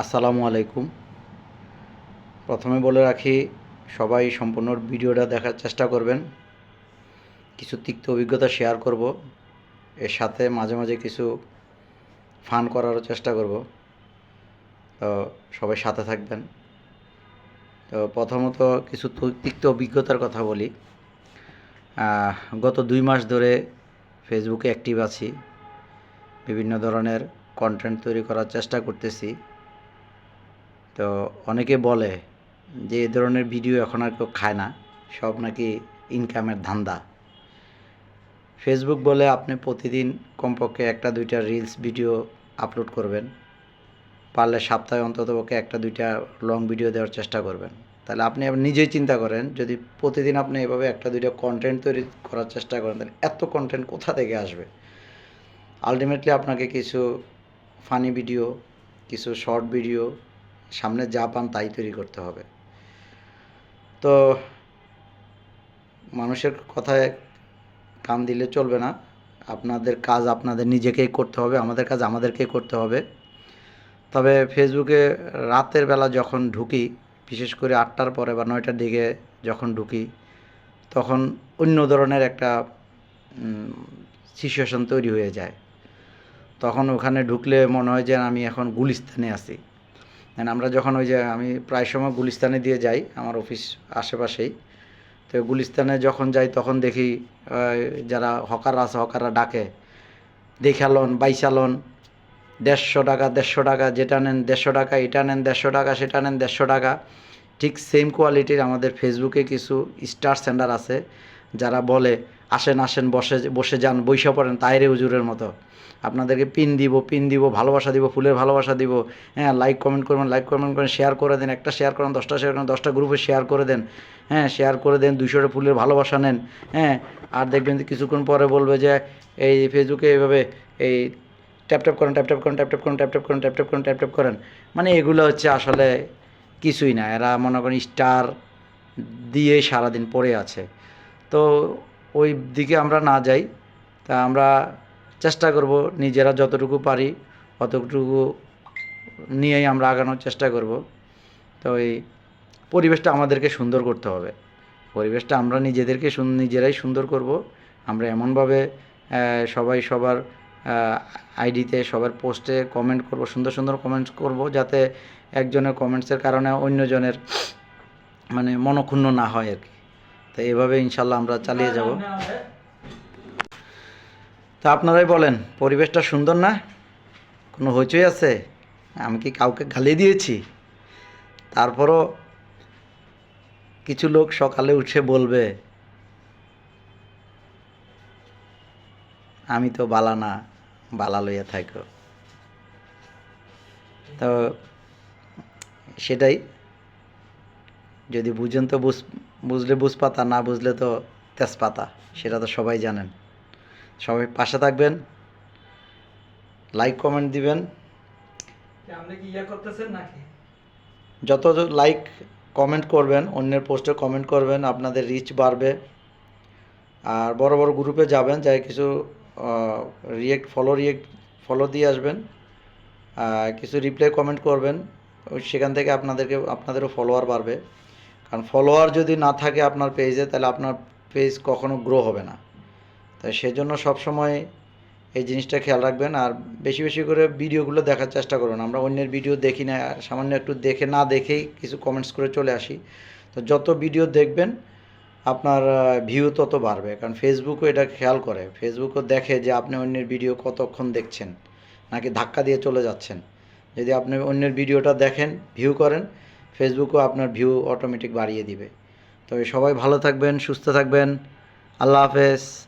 আসসালামু আলাইকুম। প্রথমে বলে রাখি, সবাই সম্পূর্ণ ভিডিওটা দেখার চেষ্টা করবেন। কিছু তিক্ত অভিজ্ঞতা শেয়ার করব। এর সাথে মাঝে মাঝে কিছু ফান করারও চেষ্টা করব। তো সবাই সাথে থাকবেন। তো প্রথমত কিছু তিক্ত অভিজ্ঞতার কথা বলি। গত দুই মাস ধরে ফেসবুকে অ্যাক্টিভ আছি। বিভিন্ন ধরনের কন্টেন্ট তৈরি করার চেষ্টা করতেছি। তো অনেকে বলে যে এই ধরনের ভিডিও এখন আর কেউ খায় না, সব নাকি ইনকামের ধান্দা। ফেসবুক বলে আপনি প্রতিদিন কমপক্ষে একটা দুইটা রিলস ভিডিও আপলোড করবেন, পারলে সপ্তাহে অন্তত পক্ষে একটা দুইটা লং ভিডিও দেওয়ার চেষ্টা করবেন। তাহলে আপনি নিজেই চিন্তা করেন, যদি প্রতিদিন আপনি এভাবে একটা দুইটা কন্টেন্ট তৈরি করার চেষ্টা করেন, তাহলে এত কন্টেন্ট কোথা থেকে আসবে? আলটিমেটলি আপনাকে কিছু ফানি ভিডিও কিছু শর্ট ভিডিও সামনে যা পান তাই তৈরি করতে হবে। তো মানুষের কথায় কান দিলে চলবে না। আপনাদের কাজ আপনাদের নিজেকেই করতে হবে, আমাদের কাজ আমাদেরকেই করতে হবে। তবে ফেসবুকে রাতের বেলা যখন ঢুকি, বিশেষ করে আটটার পরে বা নয়টার দিকে যখন ঢুকি, তখন অন্য ধরনের একটা সিচুয়েশন তৈরি হয়ে যায়। তখন ওখানে ঢুকলে মনে হয় যে আমি এখন গুলিস্তানে আছি। মানে আমরা যখন ওই যে আমি প্রায় সময় গুলিস্তানে দিয়ে যাই, আমার অফিস আশেপাশেই, তো গুলিস্তানে যখন যাই তখন দেখি যারা হকাররা আছে হকাররা ডাকে দেখালন বাইশালন দেড়শো টাকা দেড়শো টাকা, যেটা নেন দেড়শো টাকা, এটা নেন দেড়শো টাকা, সেটা নেন দেড়শো টাকা। ঠিক সেম কোয়ালিটির আমাদের ফেসবুকে কিছু স্টার সেন্টার আছে, যারা বলে আসেন আসেন, বসে বসে যান, বৈশা পড়েন, তাইরে হুজুরের মতো। আপনাদেরকে পিন দিব পিন দিব, ভালোবাসা দিব, ফুলের ভালোবাসা দিব। হ্যাঁ লাইক কমেন্ট করবেন লাইক কমেন্ট করেন শেয়ার করে দেন, একটা শেয়ার করেন, দশটা শেয়ার করেন, দশটা গ্রুপে শেয়ার করে দেন। হ্যাঁ শেয়ার করে দেন দুশোটা ফুলের ভালোবাসা নেন। হ্যাঁ আর দেখবেন কিছুক্ষণ পরে বলবে যে, এই ফেসবুকে এইভাবে এই ট্যাপ ট্যাপ করেন ট্যাপ ট্যাপ করেন ট্যাপ ট্যাপ করেন ট্যাপ ট্যাপ করেন ট্যাপ ট্যাপ করেন ট্যাপ ট্যাপ করেন। মানে এগুলো হচ্ছে আসলে কিছুই না, এরা মনে করেন স্টার দিয়ে সারাদিন পড়ে আছে। তো ওই দিকে আমরা না যাই, তা আমরা চেষ্টা করব নিজেরা যতটুকু পারি, অতটুকু নিয়েই আমরা আগানোর চেষ্টা করব। তো এই পরিবেশটা আমাদেরকে সুন্দর করতে হবে। পরিবেশটা আমরা নিজেদেরকে নিজেরাই সুন্দর করব। আমরা এমনভাবে সবাই সবার আইডিতে, সবার পোস্টে কমেন্ট করব, সুন্দর সুন্দর কমেন্টস করব যাতে একজনের কমেন্টসের কারণে অন্যজনের মানে মনক্ষুণ্ণ না হয় আর কি। তো এভাবে ইনশাল্লাহ আমরা চালিয়ে যাব। তা আপনারাই বলেন, পরিবেশটা সুন্দর না? কোনো হইচই আছে? আমি কি কাউকে গালি দিয়েছি? তারপরও কিছু লোক সকালে উঠে বলবে, আমি তো বালা না, বালা লইয়া থাকো তো সেটাই যদি বুঝেন তো বুঝ বুঝলে বুঝপাতা না বুঝলে তো তেজপাতা সেটা তো সবাই জানেন। সবাই পাশে থাকবেন লাইক কমেন্ট দিবেন। যত লাইক কমেন্ট করবেন অন্যের পোস্টে কমেন্ট করবেন আপনাদের রিচ বাড়বে। আর বড় বড় গ্রুপে যাবেন যাই কিছু রিয়েক্ট ফলো রিয়েক্ট ফলো দিয়ে আসবেন। কিছু রিপ্লাই কমেন্ট করবেন সেখান থেকে আপনাদেরকে আপনাদেরও ফলোয়ার বাড়বে। কারণ ফলোয়ার যদি না থাকে আপনার পেজে তাহলে আপনার পেজ কখনো গ্রো হবে না। তাই সেজন্য সবসময় এই জিনিসটা খেয়াল রাখবেন। আর বেশি বেশি করে ভিডিওগুলো দেখার চেষ্টা করুন আমরা অন্যের ভিডিও দেখি না, সামান্য একটু দেখে না দেখেই কিছু কমেন্টস করে চলে আসি। তো যত ভিডিও দেখবেন, আপনার ভিউ তত বাড়বে। কারণ ফেসবুকও এটা খেয়াল করে। ফেসবুকও দেখে যে আপনি অন্যের ভিডিও কতক্ষণ দেখছেন, নাকি ধাক্কা দিয়ে চলে যাচ্ছেন। যদি আপনি অন্যের ভিডিওটা দেখেন ভিউ করেন ফেসবুকও আপনার ভিউ অটোমেটিক বাড়িয়ে দিবে। তবে সবাই ভালো থাকবেন সুস্থ থাকবেন। আল্লাহ হাফেজ।